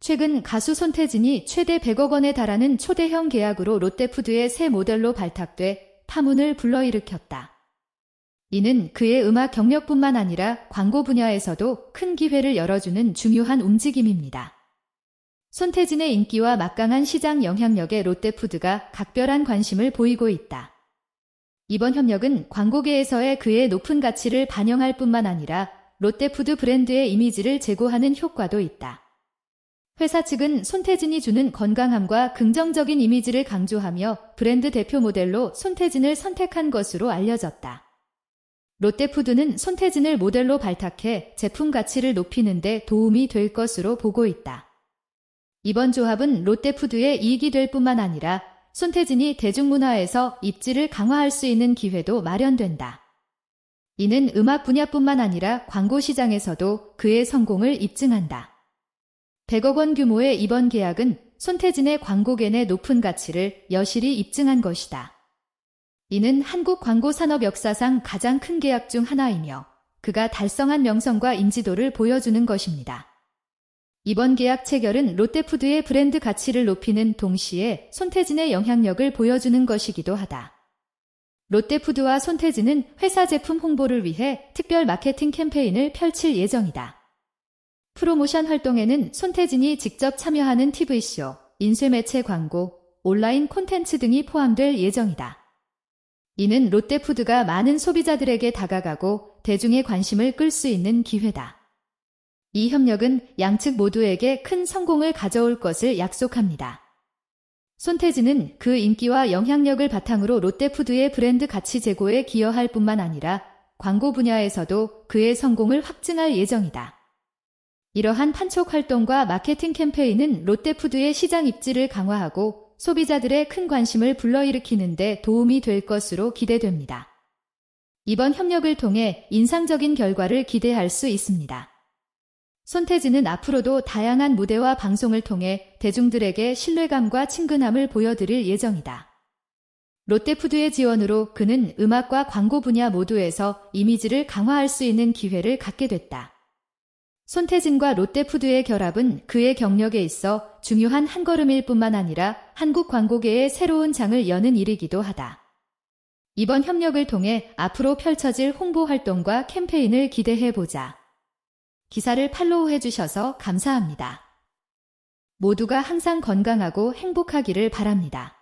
최근 가수 손태진이 최대 100억 원에 달하는 초대형 계약으로 롯데푸드의 새 모델로 발탁돼 파문을 불러일으켰다. 이는 그의 음악 경력뿐만 아니라 광고 분야에서도 큰 기회를 열어주는 중요한 움직임입니다. 손태진의 인기와 막강한 시장 영향력에 롯데푸드가 각별한 관심을 보이고 있다. 이번 협력은 광고계에서의 그의 높은 가치를 반영할 뿐만 아니라 롯데푸드 브랜드의 이미지를 제고하는 효과도 있다. 회사 측은 손태진이 주는 건강함과 긍정적인 이미지를 강조하며 브랜드 대표 모델로 손태진을 선택한 것으로 알려졌다. 롯데푸드는 손태진을 모델로 발탁해 제품 가치를 높이는 데 도움이 될 것으로 보고 있다. 이번 조합은 롯데푸드의 이익이 될 뿐만 아니라 손태진이 대중문화에서 입지를 강화할 수 있는 기회도 마련된다. 이는 음악 분야뿐만 아니라 광고 시장에서도 그의 성공을 입증한다. 100억 원 규모의 이번 계약은 손태진의 광고견의 높은 가치를 여실히 입증한 것이다. 이는 한국 광고 산업 역사상 가장 큰 계약 중 하나이며 그가 달성한 명성과 인지도를 보여주는 것입니다. 이번 계약 체결은 롯데푸드의 브랜드 가치를 높이는 동시에 손태진의 영향력을 보여주는 것이기도 하다. 롯데푸드와 손태진은 회사 제품 홍보를 위해 특별 마케팅 캠페인을 펼칠 예정이다. 프로모션 활동에는 손태진이 직접 참여하는 TV쇼, 인쇄매체 광고, 온라인 콘텐츠 등이 포함될 예정이다. 이는 롯데푸드가 많은 소비자들에게 다가가고 대중의 관심을 끌 수 있는 기회다. 이 협력은 양측 모두에게 큰 성공을 가져올 것을 약속합니다. 손태진은 그 인기와 영향력을 바탕으로 롯데푸드의 브랜드 가치 제고에 기여할 뿐만 아니라 광고 분야에서도 그의 성공을 확증할 예정이다. 이러한 판촉 활동과 마케팅 캠페인은 롯데푸드의 시장 입지를 강화하고 소비자들의 큰 관심을 불러일으키는데 도움이 될 것으로 기대됩니다. 이번 협력을 통해 인상적인 결과를 기대할 수 있습니다. 손태진은 앞으로도 다양한 무대와 방송을 통해 대중들에게 신뢰감과 친근함을 보여드릴 예정이다. 롯데푸드의 지원으로 그는 음악과 광고 분야 모두에서 이미지를 강화할 수 있는 기회를 갖게 됐다. 손태진과 롯데푸드의 결합은 그의 경력에 있어 중요한 한 걸음일 뿐만 아니라 한국 광고계의 새로운 장을 여는 일이기도 하다. 이번 협력을 통해 앞으로 펼쳐질 홍보 활동과 캠페인을 기대해 보자. 기사를 팔로우해 주셔서 감사합니다. 모두가 항상 건강하고 행복하기를 바랍니다.